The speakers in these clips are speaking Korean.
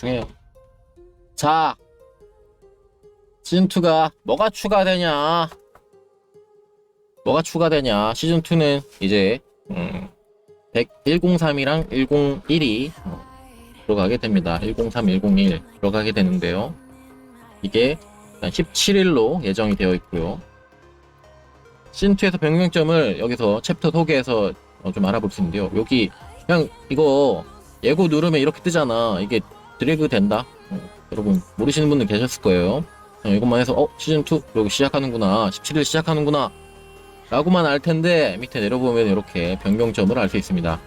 대충 해요. 자, 시즌2가 뭐가 추가되냐? 뭐가 추가되냐? 시즌2는 이제, 음, 103이랑 101이 들어가게 됩니다. 103, 101 들어가게 되는데요. 이게 17일로 예정이 되어 있고요. 시즌2에서 변경점을 여기서 챕터 소개에서 어, 좀 알아볼 수 있는데요. 여기 그냥 이거 예고 누르면 이렇게 뜨잖아. 이게 드래그 된다. 어, 여러분 모르시는 분들 계셨을 거예요. 그냥 이것만 해서 어 시즌 2 여기 시작하는구나. 17일 시작하는구나. 라고만 알 텐데 밑에 내려보면 이렇게 변경점을 알 수 있습니다.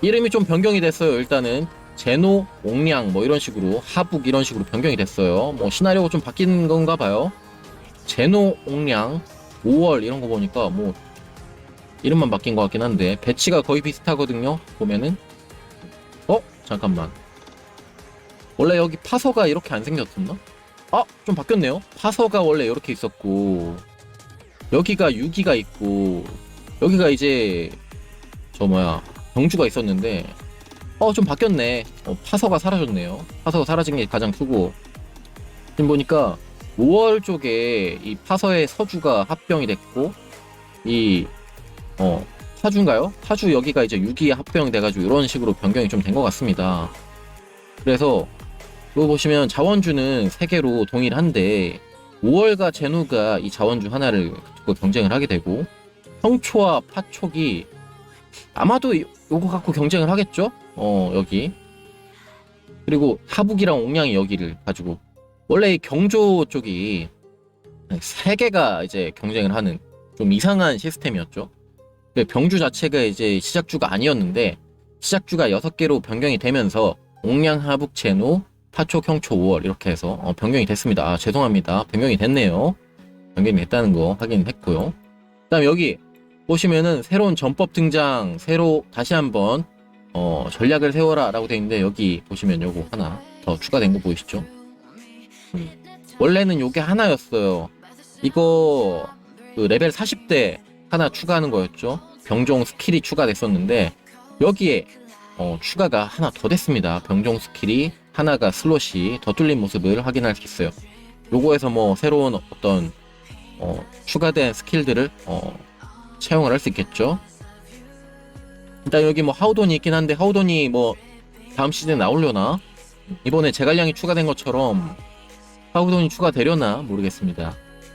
이름이 좀 변경이 됐어요. 일단은 제노, 옥량 뭐 이런 식으로 하북 이런 식으로 변경이 됐어요. 뭐 시나리오가 좀 바뀐 건가 봐요. 제노, 옥량, 5월 이런 거 보니까 뭐 이름만 바뀐 것 같긴 한데 배치가 거의 비슷하거든요. 보면은 어 잠깐만 원래 여기 파서가 이렇게 안 생겼었나? 아 좀 바뀌었네요. 파서가 원래 이렇게 있었고 여기가 6기가 있고 여기가 이제 저 뭐야 경주가 있었는데 어 좀 바뀌었네. 어, 파서가 사라졌네요. 파서가 사라진 게 가장 크고 지금 보니까 5월 쪽에 이 파서의 서주가 합병이 됐고 이 어, 타주인가요? 타주 여기가 이제 6기에 합병이 돼가지고 이런 식으로 변경이 좀 된 것 같습니다. 그래서 이거 보시면 자원주는 3개로 동일한데 5월과 제누가 이 자원주 하나를 두고 경쟁을 하게 되고 성초와 파촉이 아마도 이- 요거 갖고 경쟁을 하겠죠? 어 여기 그리고 하북이랑 옥량이 여기를 가지고 원래 이 경조 쪽이 세 개가 이제 경쟁을 하는 좀 이상한 시스템이었죠. 그 병주 자체가 이제 시작주가 아니었는데 시작주가 6개로 변경이 되면서 옥량 하북 제노 파촉 형초 5월 이렇게 해서 어, 변경이 됐습니다. 아, 죄송합니다. 변경이 됐네요. 변경이 됐다는 거 확인했고요. 그 다음 여기 보시면은 새로운 전법 등장, 새로 다시 한번 어, 전략을 세워라 라고 되어 있는데 여기 보시면 요거 하나 더 추가된 거 보이시죠? 음. 원래는 요게 하나였어요. 이거 그 레벨 40대 하나 추가하는 거였죠. 병종 스킬이 추가됐었는데 여기에 어, 추가가 하나 더 됐습니다. 병종 스킬이 하나가 슬롯이 더 뚫린 모습을 확인할 수 있어요. 요거에서 뭐 새로운 어떤 어, 추가된 스킬들을 어, 채용을 할 수 있겠죠. 일단 여기 뭐 하우돈이 있긴 한데 하우돈이 뭐 다음 시즌에 나오려나? 이번에 제갈량이 추가된 것처럼 하우돈이 추가되려나 모르겠습니다.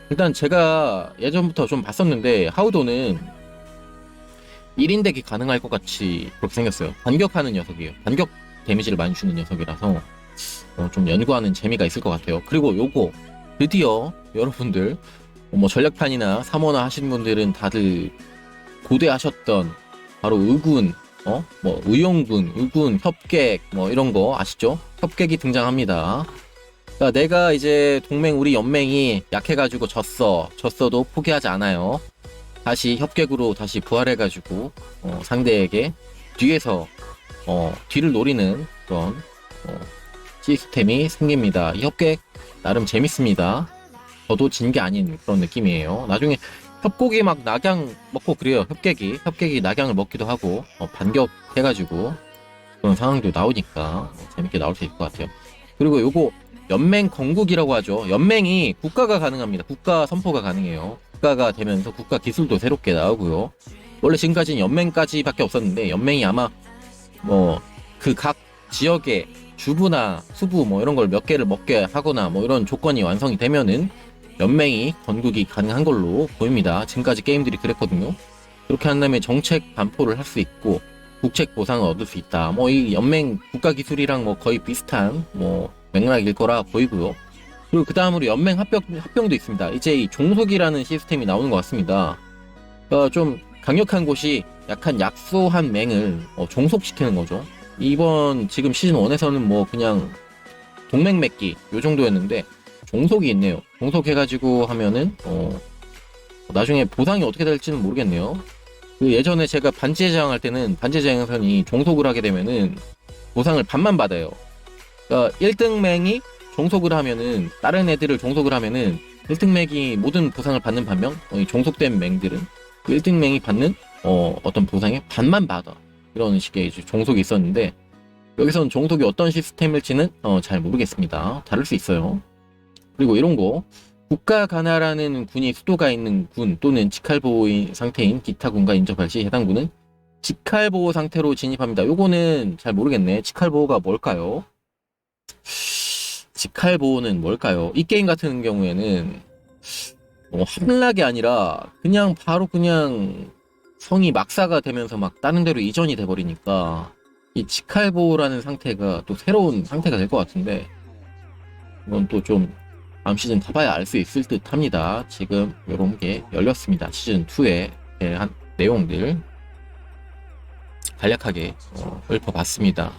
일단 제가 예전부터 좀 봤었는데 하우돈은 1인 덱이 가능할 것 같이 그렇게 생겼어요. 반격하는 녀석이에요. 반격 데미지를 많이 주는 녀석이라서 어, 좀 연구하는 재미가 있을 것 같아요. 그리고 요거 드디어 여러분들 뭐 전략판이나 3호나 하시는 분들은 다들 고대하셨던 바로 의군, 어? 뭐 의용군, 의군, 협객 뭐 이런 거 아시죠? 협객이 등장합니다. 그러니까 내가 이제 동맹 우리 연맹이 약해가지고 졌어. 졌어도 포기하지 않아요. 다시 협객으로 다시 부활해가지고 어, 상대에게 뒤에서 어, 뒤를 노리는 그런 어, 시스템이 생깁니다. 이 협객 나름 재밌습니다. 저도 진 게 아닌 그런 느낌이에요. 나중에 협곡이 막 낙양 먹고 그래요. 협객이 협객이 낙양을 먹기도 하고 어, 반격해가지고 그런 상황도 나오니까 어, 재밌게 나올 수 있을 것 같아요. 그리고 요거 연맹 건국이라고 하죠. 연맹이 국가가 가능합니다. 국가 선포가 가능해요. 국가가 되면서 국가 기술도 새롭게 나오고요. 원래 지금까지는 연맹까지밖에 없었는데 연맹이 아마 뭐 그 각 지역의 주부나 수부 뭐 이런 걸 몇 개를 먹게 하거나 뭐 이런 조건이 완성이 되면은 연맹이 건국이 가능한 걸로 보입니다. 지금까지 게임들이 그랬거든요. 그렇게 한 다음에 정책 반포를 할 수 있고 국책 보상을 얻을 수 있다. 뭐 이 연맹 국가 기술이랑 뭐 거의 비슷한 뭐 맥락일 거라 보이고요. 그리고 그 다음으로 연맹 합병 합병도 있습니다. 이제 이 종속이라는 시스템이 나오는 것 같습니다. 그러니까 좀 강력한 곳이 약한 약소한 맹을 어, 종속시키는 거죠. 이번 지금 시즌 1에서는 뭐 그냥 동맹 맺기 요 정도였는데 종속이 있네요. 종속해가지고 하면은 어, 나중에 보상이 어떻게 될지는 모르겠네요. 그 예전에 제가 반지의 제왕 할 때는 반지의 제왕선이 종속을 하게 되면은 보상을 반만 받아요. 그러니까 1등 맹이 종속을 하면은 다른 애들을 종속을 하면은 1등 맹이 모든 보상을 받는 반면 어, 이 종속된 맹들은 그 1등 맹이 받는 어, 어떤 보상의 반만 받아. 이런 식의 이제 종속이 있었는데 여기선 종속이 어떤 시스템일지는 어, 잘 모르겠습니다. 다를 수 있어요. 그리고 이런 거 국가 가나라는 군이 수도가 있는 군 또는 직할보호인 상태인 기타 군과 인접할 시 해당 군은 직할보호 상태로 진입합니다. 요거는 잘 모르겠네. 직할보호가 뭘까요? 직할보호는 뭘까요? 이 게임 같은 경우에는 어, 함락이 아니라 그냥 바로 그냥 성이 막사가 되면서 막 다른 데로 이전이 돼버리니까 이 직할보호라는 상태가 또 새로운 상태가 될 것 같은데 이건 또 좀 다음 시즌 타봐야 알 수 있을 듯 합니다. 지금 이런 게 열렸습니다. 시즌 2의 한 내용들 간략하게 어, 읊어봤습니다.